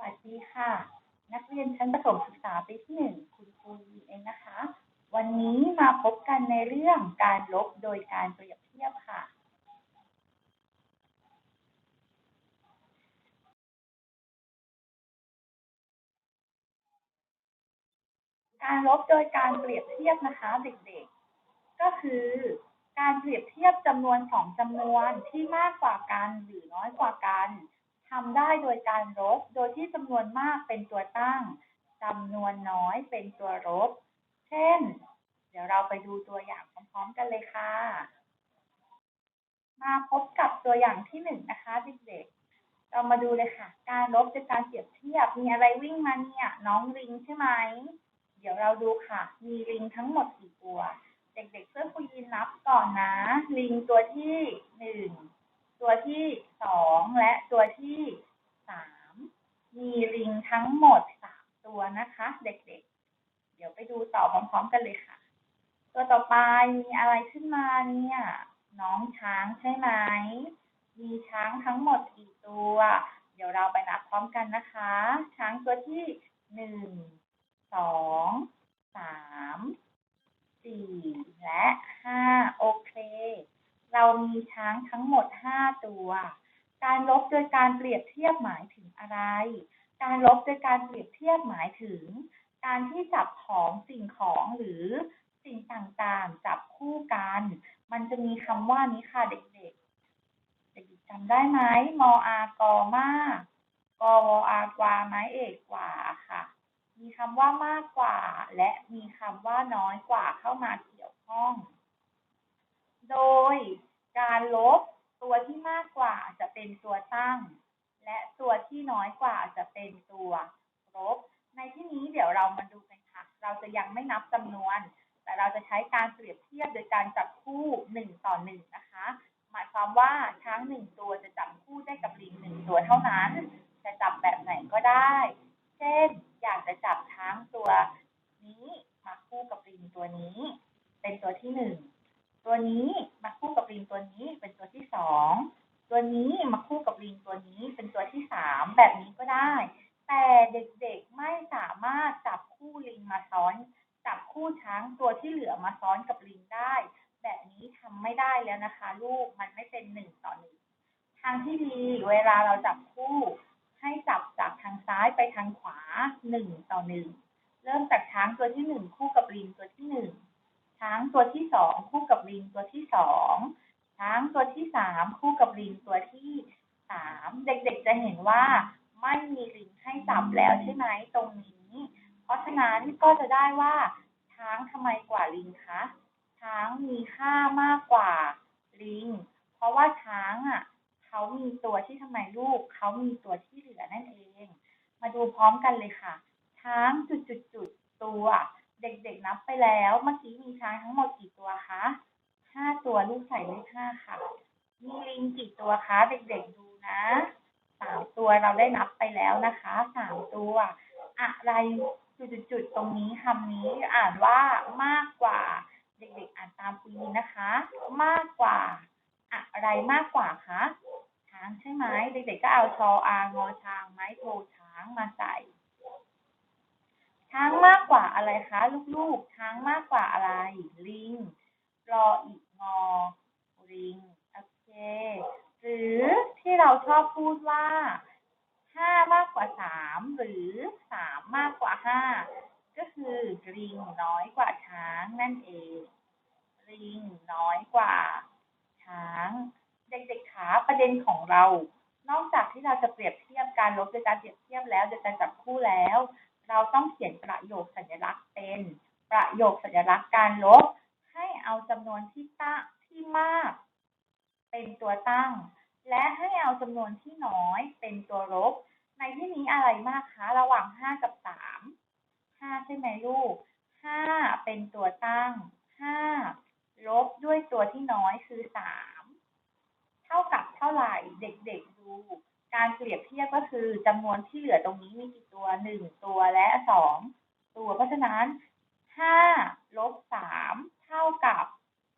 วัสดีค่ะ นักเรียนชั้นประถมศึกษาปีที่หนึ่งคุณครูยีเองนะคะ วันนี้มาพบกันในเรื่องการลบโดยการเปรียบเทียบค่ะ การลบโดยการเปรียบเทียบนะคะเด็กๆ ก็คือการเปรียบเทียบจำนวนสองจำนวนที่มากกว่ากันหรือน้อยกว่ากัน ทำได้โดยการลบ โดยที่จำนวนมากเป็นตัวตั้งจำนวนน้อยเป็นตัวลบ เช่น เดี๋ยวเราไปดูตัวอย่างพร้อมๆกันเลยค่ะ มาพบกับตัวอย่างที่หนึ่งนะคะเด็กๆ เรามาดูเลยค่ะ การลบจาการเปรียบเทียบ มีอะไรวิ่งมาเนี่ย น้องลิงใช่ไหม เดี๋ยวเราดูค่ะ มีลิงทั้งหมดกี่ตัว เด็กๆเพื่อคุยินนับก่อนนะ ลิงตัวที่หนึ่งตัวที่สองและตัวที่สามมีลิงทั้งหมดสามตัวนะคะ เด็กๆ เดูต่อพร้อมๆกันเลยค่ะ ตัวต่อไปมีอะไรขึ้นมาเนี่ย น้องช้างใช่ไหม มีช้างทั้งหมดกี่ตัว เดี๋ยวเราไปนับพร้อมกันนะคะ ช้างตัวที่หนึ่งสองสามสี่และห้าโอเค เรามีช้างทั้งหมด5ตัว การลบโดยการเปรียบเทียบหมายถึงอะไร การลบโดยการเปรียบเทียบหมายถึง การที่จับของสิ่งของหรือสิ่งต่างๆ จับคู่กัน มันจะมีคำว่านี้ค่ะเด็กๆ เด็กๆจำได้ไหมมออากอมากกวอากวาไม้เอกกว่าค่ะ มีคำว่ามากกว่า และมีคำว่าน้อยกว่าเข้ามาเกี่ยวข้อง โดยการลบตัวที่มากกว่าจะเป็นตัวตั้ง และตัวที่น้อยกว่าจะเป็นตัวลบ ในที่นี้เดี๋ยวเรามาดูกันค่ะ เราจะยังไม่นับจำนวน แต่เราจะใช้การเปรียบเทียบโดยการจับคู่หนึ่งต่อหนึ่งนะคะ หมายความว่าช้างหนึ่งตัวจะจับคู่ได้กับลิงหนึ่งตัวเท่านั้น จะจับแบบไหนก็ได้ เช่น อยากจะจับช้างตัวนี้มาคู่กับลิงตัวนี้ เป็นตัวที่หนึ่งตัวนี้มาคู่กับลิงตัวนี้เป็นตัวที่สองตัวนี้มาคู่กับลิงตัวนี้เป็นตัวที่สามแบบนี้ก็ได้ แต่เด็กๆไม่สามารถจับคู่ลิงมาซ้อน จับคู่ช้างตัวที่เหลือมาซ้อนกับลิงได้ แบบนี้ทำไม่ได้แล้วนะคะ ลูกมันไม่เป็นหนึ่งต่อหนึ่งทางที่ดีเวลาเราจับคู่ ให้จับจากทางซ้ายไปทางขวาหนึ่งต่อหนึ่งเริ่มจากช้างตัวที่หนึ่งคู่กับลิงตัวที่หนึ่งช้างตัวที่สองคู่กับลิงตัวที่สองช้างตัวที่สามคู่กับลิงตัวที่สามเด็กๆจะเห็นว่า ไม่มีลิงให้จับแล้วใช่ไหมตรงนี้ เพราะฉะนั้นก็จะได้ว่า ช้างทำไมกว่าลิงคะ ช้างมีค่ามากกว่าลิง เพราะว่าช้างอะเขามีตัวที่ทำไมลูก เขามีตัวที่เหลือนั่นเอง มาดูพร้อมกันเลยค่ะ ช้างจุดๆตัว เด็กๆนับไปแล้ว เมื่อกี้มีช้างทั้งหมดกี่ตัวคะห้าตัวลูกใส่เลขห้าค่ะ มีลิงกี่ตัวคะ เด็กๆดูนะ สามตัวเราได้นับไปแล้วนะคะสามตัว อะไรจุดๆตรงนี้คำนี้อ่านว่ามากกว่า เด็กๆ อ่านตามปีนะคะ มากกว่า อะไรมากกว่าคะช้างใช่ไหมเด็กๆก็เอาชออางอช้างไม้โทช้างมาใส่ ช้างมากกว่าอะไรคะ ลูกๆ ช้างมากกว่าอะไร ลิงรออีกงอลิง โอเค หรือ ที่เราชอบพูดว่าห้ามากกว่าสามหรือสามมากกว่าห้าก็คือลิงน้อยกว่าช้างนั่นเองลิงน้อยกว่า ช้างเด็กๆขาประเด็นของเรา นอกจากที่เราจะเปรียบเทียบการลบโดยการเปรียบเทียบแล้วโดยการจับคู่แล้ว เราต้องเขียนประโยคสัญลักษณ์เป็น ประโยคสัญลักษณ์การลบ ให้เอาจำนวนที่ตั้งที่มาก เป็นตัวตั้ง และให้เอาจำนวนที่น้อยเป็นตัวลบ ในที่นี้อะไรมากคะ ระหว่างห้ากับสามห้าใช่ไหมลูกห้าเป็นตัวตั้งห้าลบด้วยตัวที่น้อยคือสามเท่ากับเท่าไหร่เด็กๆดู การเปรียบเทียบก็คือจำนวนที่เหลือตรงนี้มีกี่ตัวหนึ่งตัวและสองตัว เพราะฉะนั้นห้าลบสามเท่ากับ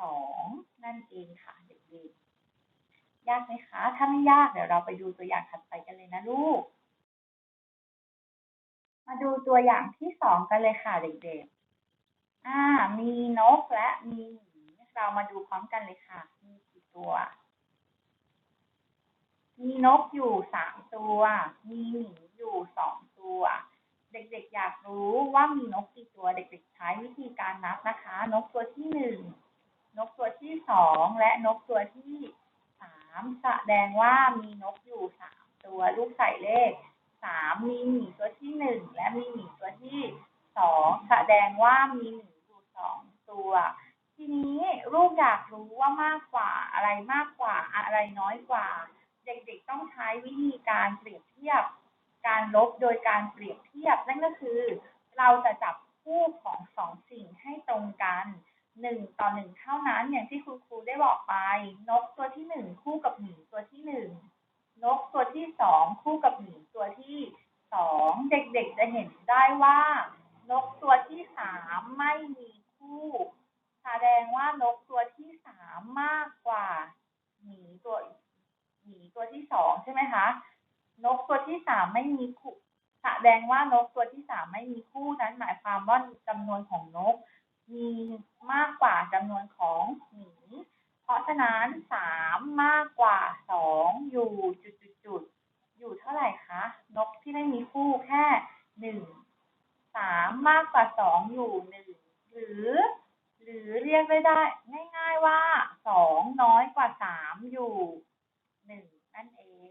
สองนั่นเองค่ะเด็กๆ ยากไหมคะ ถ้าไม่ยากเดี๋ยวเราไปดูตัวอย่างถัดไปกันเลยนะลูก มาดูตัวอย่างที่สองกันเลยค่ะเด็กๆ อ่า มีนกและมีหมีเรามาดูพร้อมกันเลยค่ะ มีกี่ตัว มีนกอยู่สามตัว มีหมีอยู่สองตัว เด็กๆ อยากรู้ว่ามีนกกี่ตัว เด็กๆ ใช้วิธีการนับนะคะ นกตัวที่หนึ่ง นกตัวที่สอง และนกตัวที่ามแสดงว่ามีนกอยู่สามตัวลูกใส่เลขสามมีหมีตัวที่หนึ่งและมีหมีตัวที่สองแสดงว่ามีหมีอยู่สองตัว ทีนี้ลูกอยากรู้ว่ามากกว่าอะไรมากกว่าอะไรน้อยกว่า เด็กๆต้องใช้วิธีการเปรียบเทียบ การลบโดยการเปรียบเทียบนั่นก็คือ เราจะจับคู่ของสองสิ่งให้ตรงกัน หนึ่งต่อหนึ่งเท่านั้นอย่างที่คุณครูได้บอกไป นกตัวที่หนึ่งคู่กับหมีตัวที่หนึ่งนกตัวที่สองคู่กับหมีตัวที่สองเด็กๆจะเห็นได้ว่า นกตัวที่สามไม่มีคู่ แสดงว่านกตัวที่สามมากกว่าหมีตัวหมีตัวที่สองใช่ไหมคะนกตัวที่สามไม่มีคู่แสดงว่านกตัวที่สามไม่มีคู่นั้นหมายความว่าจำนวนของนก มีมากกว่าจำนวนของหมี เพราะฉะนั้นสามมากกว่าสองอยู่จุดจุดจุดๆอยู่เท่าไหร่คะ นกที่ไม่มีคู่แค่หนึ่งสามมากกว่าสองอยู่หนึ่งหรือ หรือเรียกได้ได้ง่าย ๆว่าสองน้อยกว่าสามอยู่หนึ่งนั่นเอง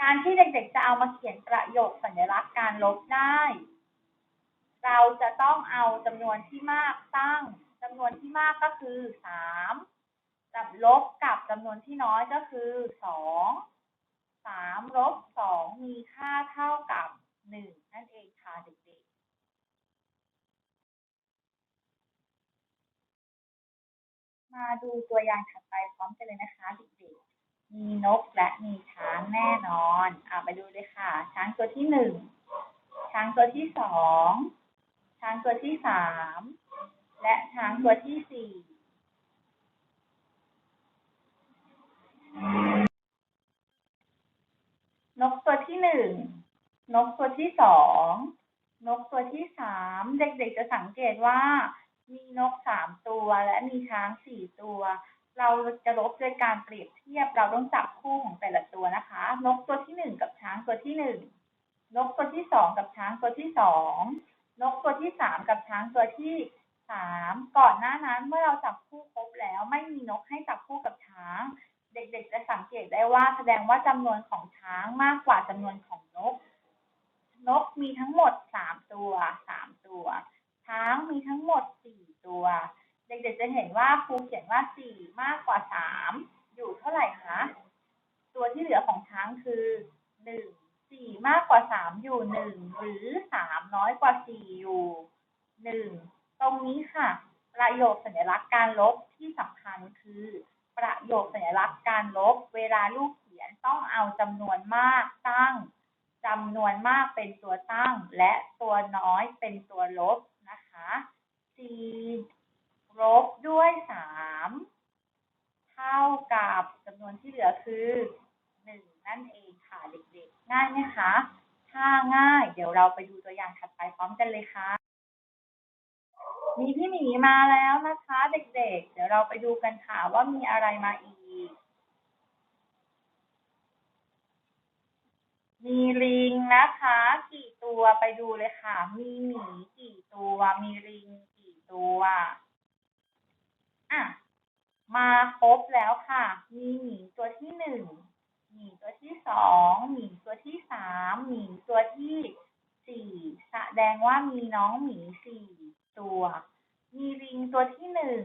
การที่เด็กๆจะเอามาเขียนประโยคสัญลักษณ์การลบได้ เราจะต้องเอาจำนวนที่มากตั้งจำนวนที่มากก็คือสามกับลบกับจำนวนที่น้อยก็คือสองสามลบสองมีค่าเท่ากับหนึ่งนั่นเองค่ะเด็กๆมาดูตัวอย่างถัดไปพร้อมกันเลยนะคะเด็กๆ มีนกและมีช้างแน่นอน อ่าไปดูเลยค่ะ ช้างตัวที่หนึ่ง ช้างตัวที่สอง ช้างตัวที่สามและช้างตัวที่สี่นกตัวที่หนึ่งนกตัวที่สองนกตัวที่สามเด็กๆจะสังเกตว่า มีนกสามตัวและมีช้างสี่ตัว เราจะลบโดยการเปรียบเทียบเราต้องจับคู่ของแต่ละตัวนะคะ นกตัวที่หนึ่งกับช้างตัวที่หนึ่งนกตัวที่สองกับช้างตัวที่สอง นกตัวที่สามกับช้างตัวที่สามก่อนหน้านั้นเมื่อเราจับคู่ครบแล้วไม่มีนกให้จับคู่กับช้าง เด็กๆจะสังเกตได้ว่าแสดงว่าจำนวนของช้างมากกว่าจำนวนของนก นกมีทั้งหมดสามตัวสามตัว ช้างมีทั้งหมดสี่ตัว เด็กๆจะเห็นว่าครูเขียนว่าสี่มากกว่าสามอยู่เท่าไหร่คะตัวที่เหลือของช้างคือหนึ่ง สี่มากกว่าสามอยู่หนึ่งหรือสามน้อยกว่าสี่อยู่หนึ่งตรงนี้ค่ะ ประโยคสัญลักษณ์การลบที่สำคัญคือ ประโยคสัญลักษณ์การลบ เวลาลูกเขียนต้องเอาจำนวนมากตั้งจำนวนมากเป็นตัวตั้ง และตัวน้อยเป็นตัวลบนะคะสี่ลบด้วยสามเท่ากับจำนวนที่เหลือคือหนึ่งนั่นเอง ค่ะเด็กๆ ง่ายไหมคะ ถ้าง่าย เดี๋ยวเราไปดูตัวอย่างถัดไปพร้อมกันเลยค่ะ มีพี่หมีมาแล้วนะคะ เด็กๆ เดี๋ยวเราไปดูกันค่ะว่ามีอะไรมาอีก มีลิงนะคะ กี่ตัวไปดูเลยค่ะ มีหมีกี่ตัว มีลิงกี่ตัวอะมาครบแล้วค่ะ มีหมีตัวที่หนึ่ง หมีตัวที่สองหมีตัวที่สามหมีตัวที่สี่แสดงว่ามีน้องหมีสี่ตัว มีลิงตัวที่หนึ่ง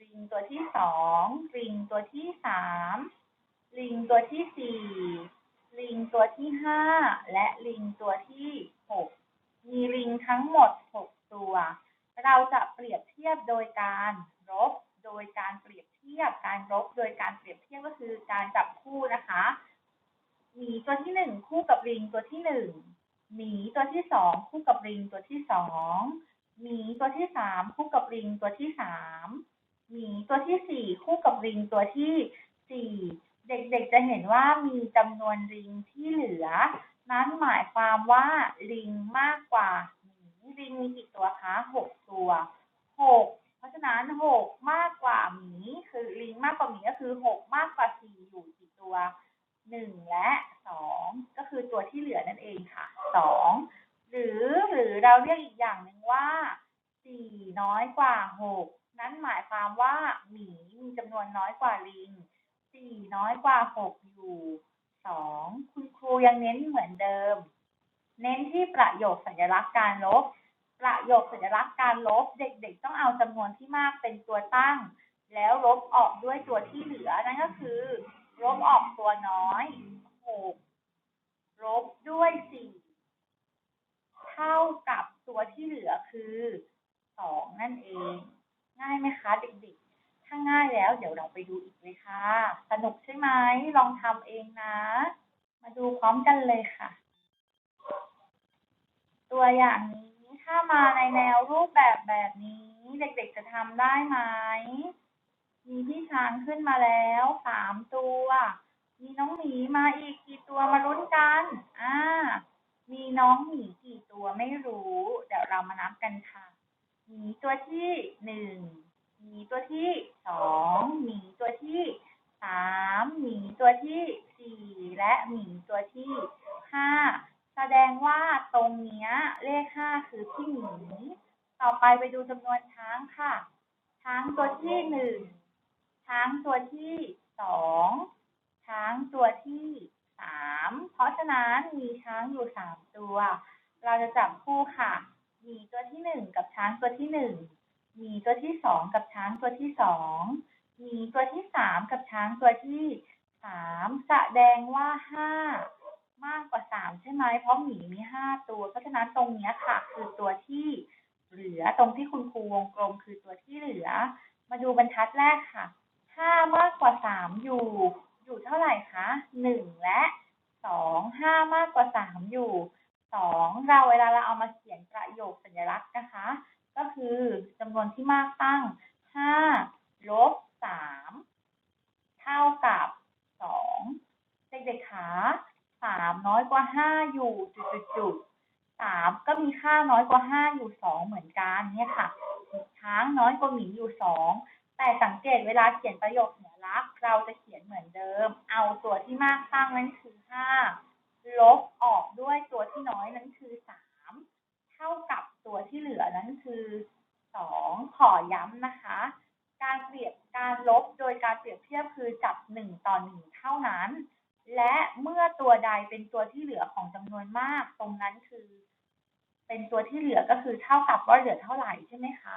ลิงตัวที่สองลิงตัวที่สามลิงตัวที่สี่ลิงตัวที่ห้าและลิงตัวที่หกมีลิงทั้งหมดหกตัว เราจะเปรียบเทียบโดยการลบ โดยการเปรียบเทียบการลบโดยการเปรียบเทียบก็คือการจับคู่นะคะหมีตัวที่หนึ่งคู่กับลิงตัวที่หนึ่งหมีตัวที่สองคู่กับลิงตัวที่สองหมีตัวที่สามคู่กับลิงตัวที่สามหมีตัวที่สี่คู่กับลิงตัวที่สี่เด็กๆจะเห็นว่ามีจำนวนลิงที่เหลือ นั้นหมายความว่าลิงมากกว่าหมีลิงมีกี่ตัวคะหกตัวหก เพราะฉะนั้นหกมากกว่าหมีคือลิงมากกว่าหมีก็คือหกมากกว่าสี่อยู่กี่ตัวหนึ่งและสองก็คือตัวที่เหลือนั่นเองค่ะสองหรือหรือเราเรียกอีกอย่างหนึ่งว่าสี่น้อยกว่าหกนั้นหมายความว่าหมีมีจำนวนน้อยกว่าลิงสี่น้อยกว่าหกอยู่สองคุณครูยังเน้นเหมือนเดิม เน้นที่ประโยคสัญลักษณ์การลบ ประโยคสัญลักษณ์การลบเด็กๆ ต้องเอาจำนวนที่มากเป็นตัวตั้ง แล้วลบออกด้วยตัวที่เหลือนั่นก็คือ ลบออกตัวน้อยหกลบด้วยสี่เท่ากับตัวที่เหลือคือสองนั่นเอง ง่ายไหมคะเด็กๆ ถ้าง่ายแล้วเดี๋ยวเราไปดูอีกเลยค่ะ สนุกใช่ไหมลองทำเองนะ มาดูพร้อมกันเลยค่ะ ตัวอย่างนี้ ถ้ามาในแนวรูปแบบแบบนี้ เด็กๆจะทำได้ไหม มีพี่ช้างขึ้นมาแล้วสามตัว มีน้องหมีมาอีกกี่ตัวมาลุ้นกัน อ่า มีน้องหมีกี่ตัวไม่รู้ เดี๋ยวเรามานับกันค่ะ หมีตัวที่หนึ่ง หมีตัวที่สอง หมีตัวที่สาม หมีตัวที่สี่ และหมีตัวที่ห้า แสดงว่าตรงเนี้ยเลขห้าคือพี่หมีต่อไปไปดูจำนวนช้างค่ะ ช้างตัวที่หนึ่งช้างตัวที่สองช้างตัวที่สามเพราะฉะนั้นมีช้างอยู่สามตัว เราจะจับคู่ค่ะ มีตัวที่หนึ่งกับช้างตัวที่หนึ่งมีตัวที่สองกับช้างตัวที่สองมีตัวที่สามกับช้างตัวที่สามแสดงว่าห้า มากกว่าสามใช่ไหม เพราะหมีมีห้าตัว เพราะฉะนั้นตรงเนี้ยค่ะ คือตัวที่เหลือตรงที่คุณครูวงกลมคือตัวที่เหลือ มาดูบรรทัดแรกค่ะห้ามากกว่าสามอยู่ อยู่เท่าไหร่คะหนึ่งและสองห้ามากกว่าสามอยู่สองเราเวลาเราเอามาเขียนประโยคสัญลักษณ์นะคะ ก็คือจำนวนที่มากตั้งห้าลบสามเท่ากับสองเด็กๆคะ สามน้อยกว่าห้าอยู่จุดๆสามก็มีค่าน้อยกว่าห้าอยู่สองเหมือนกันเนี่ยค่ะช้างน้อยกว่าหมีอยู่สองแต่สังเกตเวลาเขียนประโยคสัญลักษณ์เราจะเขียนเหมือนเดิม เอาตัวที่มากตั้งนั้นคือห้าลบออกด้วยตัวที่น้อยนั้นคือสามเท่ากับตัวที่เหลือนั้นคือสองขอย้ำนะคะ การเปรียบการลบโดยการเปรียบเทียบคือจับหนึ่งต่อหนึ่งเท่านั้น และเมื่อตัวใดเป็นตัวที่เหลือของจำนวนมาก ตรงนั้นคือ เป็นตัวที่เหลือก็คือเท่ากับว่าเหลือเท่าไหร่ใช่ไหมคะ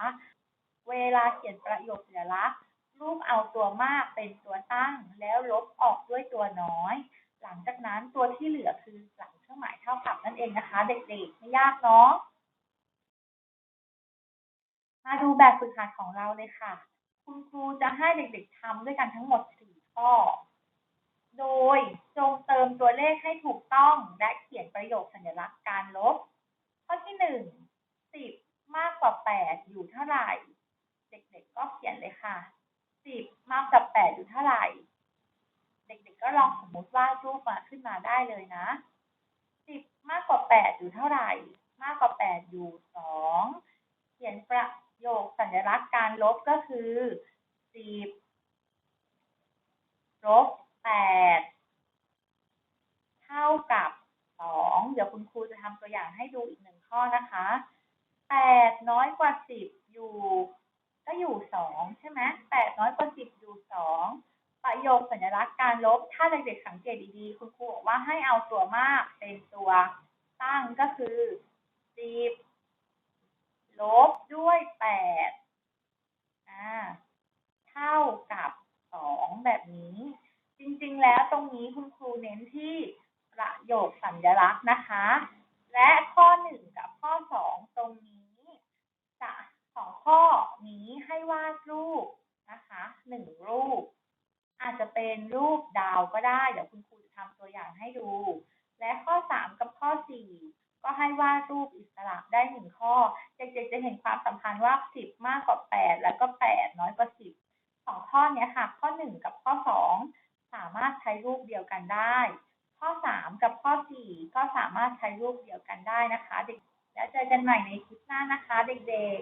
เวลาเขียนประโยคสัญลักษณ์รูปเอาตัวมากเป็นตัวตั้ง แล้วลบออกด้วยตัวน้อย หลังจากนั้นตัวที่เหลือคือหลังเครื่องหมายเท่ากับนั่นเองนะคะ เด็กๆไม่ยากเนาะมาดูแบบฝึกหัดของเราเลยค่ะ คุณครูจะให้เด็กๆทำด้วยกันทั้งหมดสี่ข้อ โดยจงเติมตัวเลขให้ถูกต้องและเขียนประโยคสัญลักษณ์การลบ ข้อที่หนึ่งสิบมากกว่าแปดอยู่เท่าไหร่ เด็กๆก็เขียนเลยค่ะสิบมากกว่าแปดอยู่เท่าไหร่ เด็กๆก็ลองสมมติว่ารูปมาขึ้นมาได้เลยนะสิบมากกว่าแปดอยู่เท่าไหร่ มากกว่าแปดอยู่สองเขียนประโยคสัญลักษณ์การลบก็คือสิบลบ แปดเท่ากับสองเดี๋ยวคุณครูจะทำตัวอย่างให้ดูอีกหนึ่งข้อนะคะแปดน้อยกว่าสิบอยู่ ก็อยู่สองใช่ไหมแปดน้อยกว่าสิบอยู่สองประโยคสัญลักษณ์การลบ ถ้าเด็กๆสังเกตดีๆ คุณครูบอกว่าให้เอาตัวมากเป็นตัวตั้งก็คือสิบลบด้วยแปดอ่าเท่ากับสองแบบนี้ จริงๆ แล้วตรงนี้คุณครูเน้นที่ประโยคสัญลักษณ์นะคะ และข้อหนึ่งกับข้อสองตรงนี้จะสองข้อนี้ให้วาดรูปนะคะหนึ่งรูป อาจจะเป็นรูปดาวก็ได้ เดี๋ยวคุณครูจะทำตัวอย่างให้ดู และข้อสามกับข้อสี่ก็ให้วาดรูปอิสระได้หนึ่งข้อ เด็กๆจะเห็นความสัมพันธ์ว่าสิบมากกว่าแปดแล้วก็แปดน้อยกว่าสิบสองข้อนี้ค่ะ ข้อหนึ่งกับข้อสอง สามารถใช้รูปเดียวกันได้ ข้อสามกับข้อสี่ก็สามารถใช้รูปเดียวกันได้นะคะ เด็กแล้วเจอกันใหม่ในคลิปหน้านะคะ เด็กๆ